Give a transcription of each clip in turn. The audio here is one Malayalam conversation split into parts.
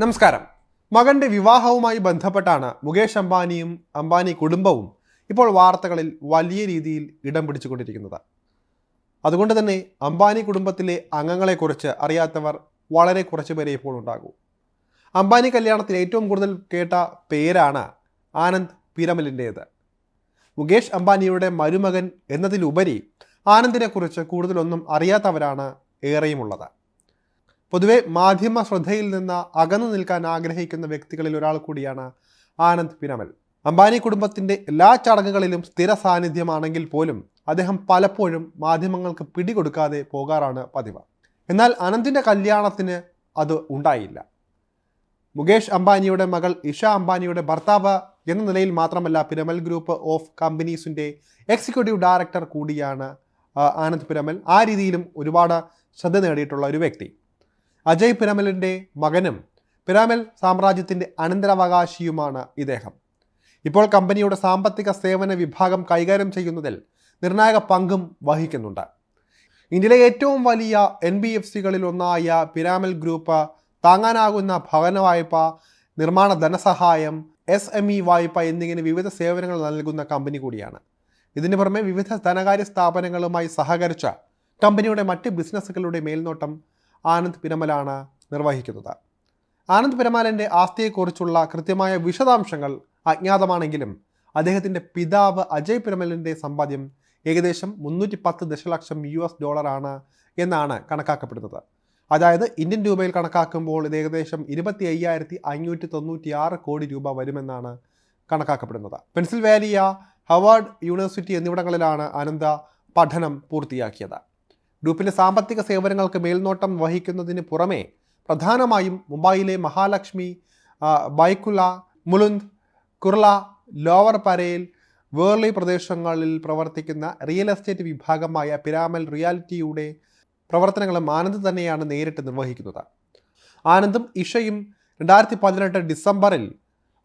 നമസ്കാരം. മകന്റെ വിവാഹവുമായി ബന്ധപ്പെട്ടാണ് മുകേഷ് അംബാനിയും അംബാനി കുടുംബവും ഇപ്പോൾ വാർത്തകളിൽ വലിയ രീതിയിൽ ഇടം പിടിച്ചുകൊണ്ടിരിക്കുന്നത്. അതുകൊണ്ട് തന്നെ അംബാനി കുടുംബത്തിലെ അംഗങ്ങളെക്കുറിച്ച് അറിയാത്തവർ വളരെ കുറച്ച് പേരെ ഇപ്പോൾ ഉണ്ടാകും. അംബാനി കല്യാണത്തിൽ ഏറ്റവും കൂടുതൽ കേട്ട പേരാണ് ആനന്ദ് പീരമലിന്റേത് മുകേഷ് അംബാനിയുടെ മരുമകൻ എന്നതിലുപരി ആനന്ദിനെക്കുറിച്ച് കൂടുതലൊന്നും അറിയാത്തവരാണ് ഏറെയുമുള്ളത്. പൊതുവെ മാധ്യമ ശ്രദ്ധയിൽ നിന്ന് അകന്നു നിൽക്കാൻ ആഗ്രഹിക്കുന്ന വ്യക്തികളിൽ ഒരാൾ കൂടിയാണ് ആനന്ദ് പിരമൽ. അംബാനി കുടുംബത്തിന്റെ എല്ലാ ചടങ്ങുകളിലും സ്ഥിര സാന്നിധ്യമാണെങ്കിൽ പോലും അദ്ദേഹം പലപ്പോഴും മാധ്യമങ്ങൾക്ക് പിടികൊടുക്കാതെ പോകാറാണ് പതിവ്. എന്നാൽ അനന്തിന്റെ കല്യാണത്തിന് അത് ഉണ്ടായില്ല. മുകേഷ് അംബാനിയുടെ മകൾ ഇഷ അംബാനിയുടെ ഭർത്താവ് എന്ന നിലയിൽ മാത്രമല്ല പിരമൽ ഗ്രൂപ്പ് ഓഫ് കമ്പനീസിന്റെ എക്സിക്യൂട്ടീവ് ഡയറക്ടർ കൂടിയാണ് ആനന്ദ് പിരമൽ. ആ രീതിയിലും ഒരുപാട് ശ്രദ്ധ നേടിയിട്ടുള്ള ഒരു വ്യക്തി. അജയ് പിരമലിന്റെ മകനും പിരാമൽ സാമ്രാജ്യത്തിന്റെ അനന്തരാവകാശിയുമാണ് ഇദ്ദേഹം. ഇപ്പോൾ കമ്പനിയുടെ സാമ്പത്തിക സേവന വിഭാഗം കൈകാര്യം ചെയ്യുന്നതിൽ നിർണായക പങ്കും വഹിക്കുന്നുണ്ട്. ഇന്ത്യയിലെ ഏറ്റവും വലിയ എൻ ബി എഫ് സികളിൽ ഒന്നായ പിരാമൽ ഗ്രൂപ്പ് താങ്ങാനാകുന്ന ഭവന വായ്പ നിർമ്മാണ ധനസഹായം എസ് എം ഇ വായ്പ എന്നിങ്ങനെ വിവിധ സേവനങ്ങൾ നൽകുന്ന കമ്പനി കൂടിയാണ്. ഇതിനു പുറമെ വിവിധ ധനകാര്യ സ്ഥാപനങ്ങളുമായി സഹകരിച്ച കമ്പനിയുടെ മറ്റ് ബിസിനസ്സുകളുടെ മേൽനോട്ടം ആനന്ദ് പിരമലാണ് നിർവഹിക്കുന്നത്. ആനന്ദ് പിരമാലിന്റെ ആസ്തിയെക്കുറിച്ചുള്ള കൃത്യമായ വിശദാംശങ്ങൾ അജ്ഞാതമാണെങ്കിലും അദ്ദേഹത്തിന്റെ പിതാവ് അജയ് പിരമലിന്റെ സമ്പാദ്യം ഏകദേശം മുന്നൂറ്റി പത്ത് ദശലക്ഷം യു എസ് ഡോളറാണ് എന്നാണ് കണക്കാക്കപ്പെടുന്നത്. അതായത് ഇന്ത്യൻ രൂപയിൽ കണക്കാക്കുമ്പോൾ ഇത് ഏകദേശം ഇരുപത്തി അയ്യായിരത്തി അഞ്ഞൂറ്റി തൊണ്ണൂറ്റി ആറ് കോടി രൂപ വരുമെന്നാണ് കണക്കാക്കപ്പെടുന്നത്. പെൻസിൽവാനിയ ഹവാർഡ് യൂണിവേഴ്സിറ്റി എന്നിവിടങ്ങളിലാണ് അനന്ത പഠനം പൂർത്തിയാക്കിയത്. ഗ്രൂപ്പിന്റെ സാമ്പത്തിക സേവനങ്ങൾക്ക് മേൽനോട്ടം വഹിക്കുന്നതിന് പുറമെ പ്രധാനമായും മുംബൈയിലെ മഹാലക്ഷ്മി ബൈക്കുല മുലുന്ദ് കുർള ലോവർ പരേൽ വേർലി പ്രദേശങ്ങളിൽ പ്രവർത്തിക്കുന്ന റിയൽ എസ്റ്റേറ്റ് വിഭാഗമായ പിരാമൽ റിയാലിറ്റിയുടെ പ്രവർത്തനങ്ങളും ആനന്ദ് തന്നെയാണ് നേരിട്ട് നിർവഹിക്കുന്നത്. ആനന്ദും ഇഷയും രണ്ടായിരത്തി പതിനെട്ട് ഡിസംബറിൽ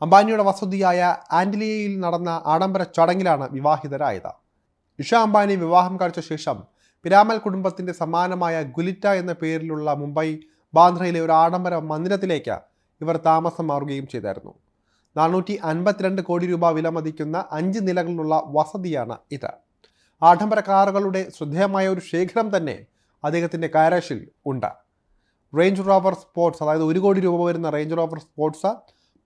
അംബാനിയുടെ വസതിയായ ആൻഡിലിയയിൽ നടന്ന ആഡംബര ചടങ്ങിലാണ് വിവാഹിതരായത്. ഇഷ അംബാനി വിവാഹം കഴിച്ച ശേഷം പിരാമൽ കുടുംബത്തിന്റെ സമാനമായ ഗുലിറ്റ എന്ന പേരിലുള്ള മുംബൈ ബാന്ദ്രയിലെ ഒരു ആഡംബര മന്ദിരത്തിലേക്ക് ഇവർ താമസം മാറുകയും ചെയ്തായിരുന്നു. നാനൂറ്റി അൻപത്തിരണ്ട് കോടി രൂപ വിലമതിക്കുന്ന അഞ്ച് നിലകളിലുള്ള വസതിയാണ് ഇത്. ആഡംബര കാറുകളുടെ ശ്രദ്ധേയമായ ഒരു ശേഖരം തന്നെ അദ്ദേഹത്തിന്റെ കാരാഷിൽ ഉണ്ട്. റേഞ്ച് റോവർ സ്പോർട്സ് അതായത് ഒരു കോടി രൂപ വരുന്ന റേഞ്ച് റോവർ സ്പോർട്സ്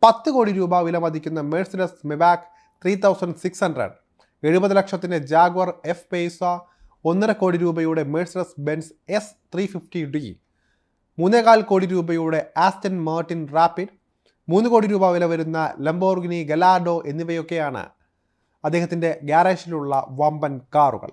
പത്ത് കോടി രൂപ വിലമതിക്കുന്ന Mercedes Maybach three thousand six hundred എഴുപത് ലക്ഷത്തിന്റെ ജാഗ്വർ എഫ് പേസ ഒന്നര കോടി രൂപയുടെ Mercedes Benz S three fifty D മൂന്നേകാൽ കോടി രൂപയുടെ ആസ്റ്റൻ മാർട്ടിൻ റാപ്പിഡ് മൂന്ന് കോടി രൂപ വില വരുന്ന ലംബോർഗിനി ഗലാഡോ എന്നിവയൊക്കെയാണ് അദ്ദേഹത്തിന്റെ ഗ്യാരേജിലുള്ള വമ്പൻ കാറുകൾ.